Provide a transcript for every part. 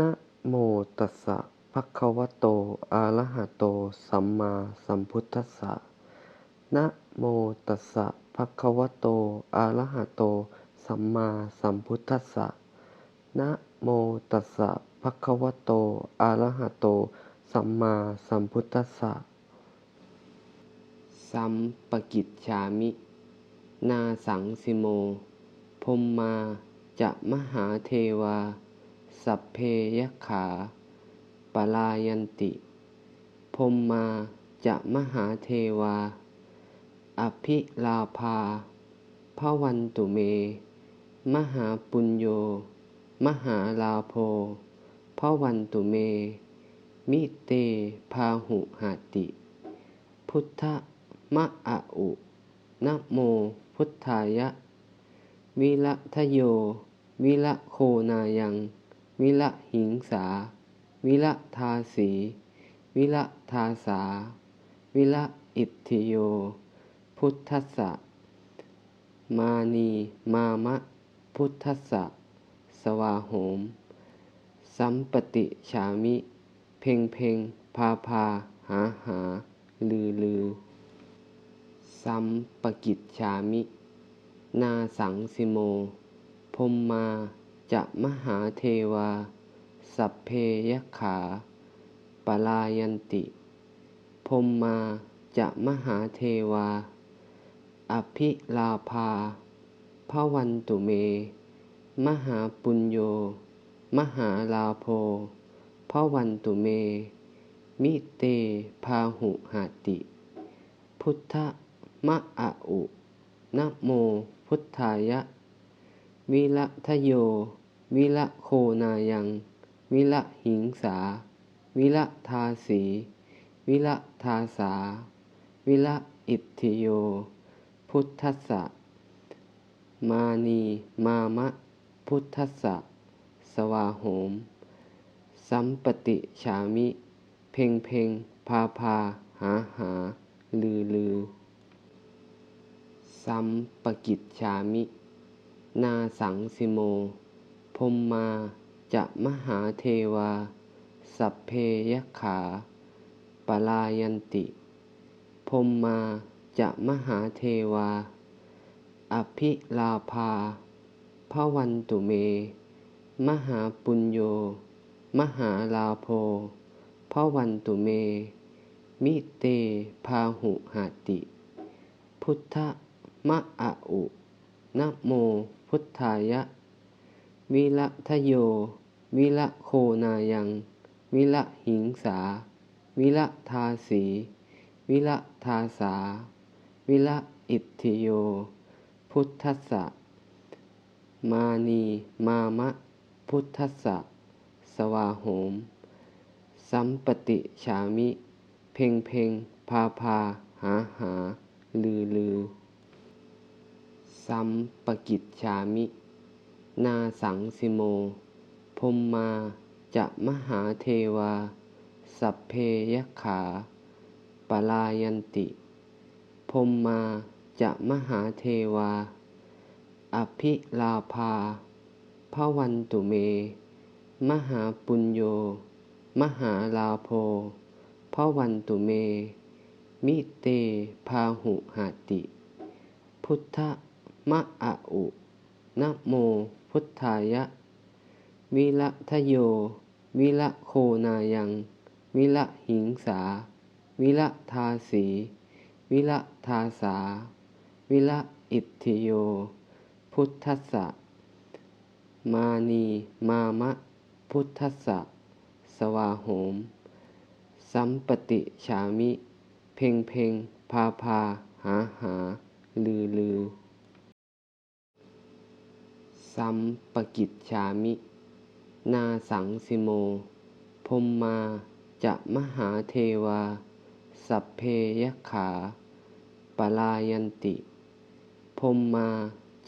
นะโมตัสสะภะคะวะโต อะระหะโต สัมมาสัมพุทธัสสะ นะโมตัสสะภะคะวะโต อะระหะโต สัมมาสัมพุทธัสสะ นะโมตัสสะภะคะวะโต อะระหะโต สัมมาสัมพุทธัสสะ สัมปกิจฉามิ นาสังสิโมพมมาจะมหาเทวา สัพเพยขา ปลายันติ พมมาจะมหาเทวา อภิลาภาพระวันตุเม มหาปุญโย มหาลาโภพระวันตุเม มิเตพาหุหาติ พุทธมะอะอุนะโมพุทธายะ วิละทะโย วิละโคนายัง วิละหิงสา วิละทาสี วิละทาสา วิละอิทธิโย พุทธัสสะ มานีมามะ พุทธัสสะ สวาโหม สัมปติฉามิ เพ่งเพ่งพาพา หาหา ลือลือ สัมปกิจฉามิ นาสังสิโมพมมา จะมหาเทวา สัพเพยขา ปลายันติพมมาจะมหาเทวา อภิลาภาพระวันตุเม มหาปุญโย มหาลาโภพระวันตุเม มิเตพาหุหาติ พุทธมะอะอุนะโมพุทธายะ วิละทะโย วิละโคนายัง วิละหิงสา วิละทาสี วิละทาสา วิละอิทธิโย พุทธัสสะ มานีมามะ พุทธัสสะ สวาโหม สัมปติฉามิ เพ่งเพ่งพาพา หาหา ลือลือ สัมปกิจฉามิ นาสังสิโม มมาจะมหาเทวา สัพเพยขา ปลายันติ พมมาจะมหาเทวา อภิลาภาพระวันตุเม มหาปุญโย มหาลาโภพระวันตุเม มิเตพาหุหาติ พุทธมะอะอุนะโมพุทธายะ วิละทะโย วิละโคนายัง วิละหิงสา วิละทาสี วิละทาสา วิละอิทธิโย พุทธัสสะ มานีมามะ พุทธัสสะ สวาโหม สัมปติฉามิ เพ่งเพ่งพาพา หาหา ลือลือ สัมปกิจฉามิ นาสังสิโมพมมาจะมหาเทวา สัพเพยขาปลายันติพมมาจะมหาเทวา อภิลาภาพระวันตุเม มหาปุญโย มหาลาโภพระวันตุเม มิเตพาหุหาติ พุทธมะอะอุนะโม พุทธายะ วิละทะโย วิละโคนายัง วิละหิงสา วิละทาสี วิละทาสา วิละอิทธิโย พุทธัสสะ มานีมามะ พุทธัสสะ สวาโหม สัมปติฉามิ เพ่งเพ่งพาพา หาหา ลือลือ สัมปกิจฉามิ นาสังสิโมพมมาจะมหาเทวา สัพเพยขาปลายันติพมมา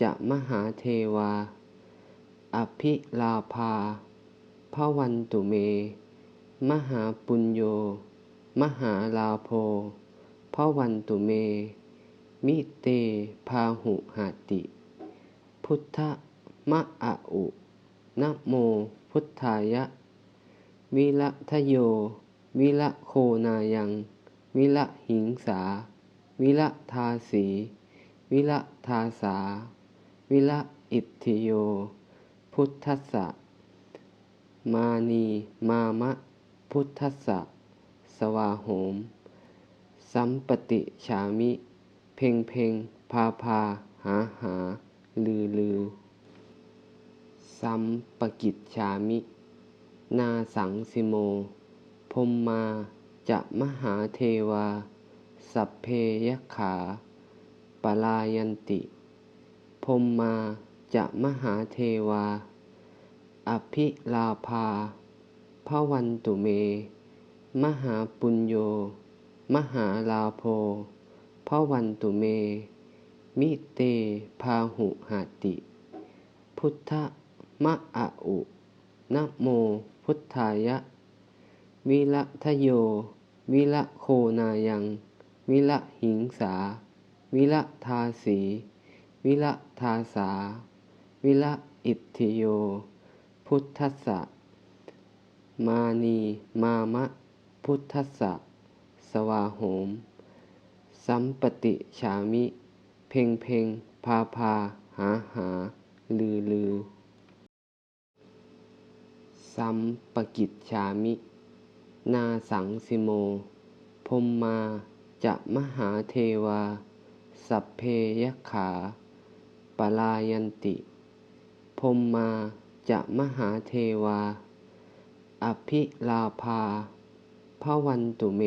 จะมหาเทวา อภิลาภาพระวันตุเม มหาปุญโย มหาลาโภพระวันตุเม มิเตพาหุหาติ พุทธ มะอะอุนะโมพุทธายะ วิละทะโย วิละโคนายัง วิละหิงสา วิละทาสี วิละทาสา วิละอิทธิโย พุทธัสสะ มานีมามะ พุทธัสสะ สวาโหม สัมปติฉามิ เพ่งเพ่งพาพา หาหา ลือลือ สัมปกิจฉามิ นาสังสิโมพมมาจะมหาเทวา สัพเพยขา ปลายันติพมมาจะมหาเทวา อภิลาภาพระวันตุเม มหาปุญโย มหาลาโภพระวันตุเม มิเตพาหุหาติ พุทธ มะอะอุนะโมพุทธายะ วิละทะโย วิละโคนายัง วิละหิงสา วิละทาสี วิละทาสา วิละอิทธิโย พุทธัสสะ มานีมามะ พุทธัสสะ สวาโหม สัมปติฉามิ เพ่งเพ่งพาพา หาหา ลือลือ สัมปกิจฉามิ นาสังสิโมพมมาจะมหาเทวา สัพเพยขาปลายันติพมมาจะมหาเทวา อภิลาภาพระวันตุเม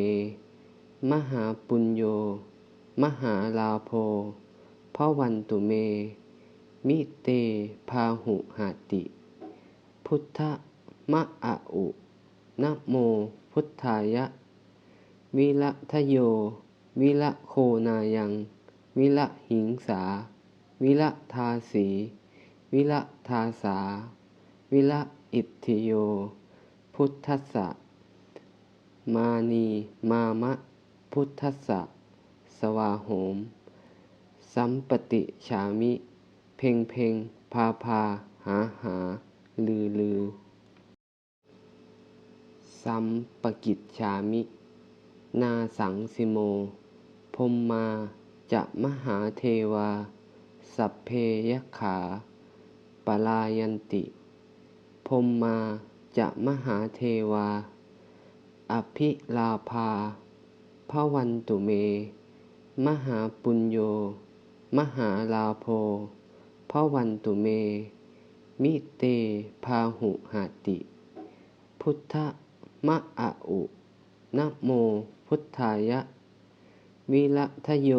มหาปุญโย มหาลาโภพระวันตุเม มิเตพาหุหาติ พุทธ มะอะอุนะโมพุทธายะ วิละทะโย วิละโคนายัง วิละหิงสา วิละทาสี วิละทาสา วิละอิทธิโย พุทธัสสะ มานีมามะ พุทธัสสะ สวาโหม สัมปติฉามิ เพ่งเพ่งพาพา หาหา ลือลือ สัมปกิจฉามิ นาสังสิโมพมมาจะมหาเทวา สัพเพยขา ปลายันติพมมาจะมหาเทวา อภิลาภาพระวันตุเม มหาปุญโย มหาลาโภพระวันตุเม มิเตพาหุหาติ พุทธ มะอะอุนะโมพุทธายะ วิละทะโย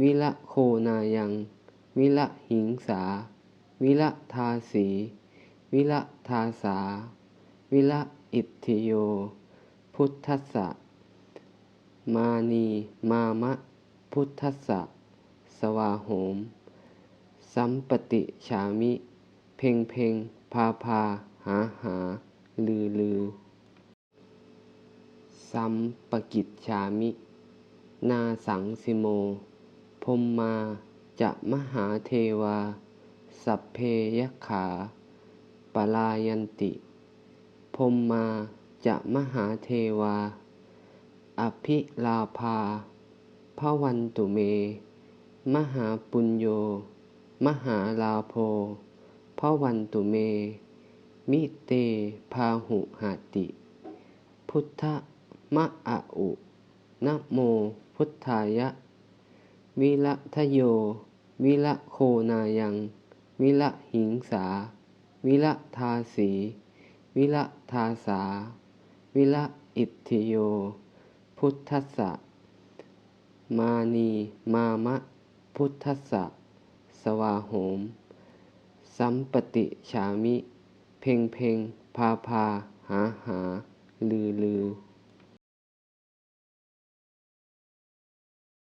วิละโคนายัง วิละหิงสา วิละทาสี วิละทาสา วิละอิทธิโย พุทธัสสะ มานีมามะ พุทธัสสะ สวาโหม สัมปติฉามิ เพ่งเพ่งพาพา หาหา ลือลือ สัมปกิจฉามิ นาสังสิโมพมมาจะมหาเทวา สัพเพยขาปลายันติพมมาจะมหาเทวา อภิลาภาพระวันตุเม มหาปุญโย มหาลาโภพระวันตุเม มิเตพาหุหาติ พุทธ มะอะอุนะโมพุทธายะ วิละทะโย วิละโคนายัง วิละหิงสา วิละทาสี วิละทาสา วิละอิทธิโย พุทธัสสะ มานีมามะ พุทธัสสะ สวาโหม สัมปติฉามิ เพ่งเพ่งพาพา หาหา ลือลือ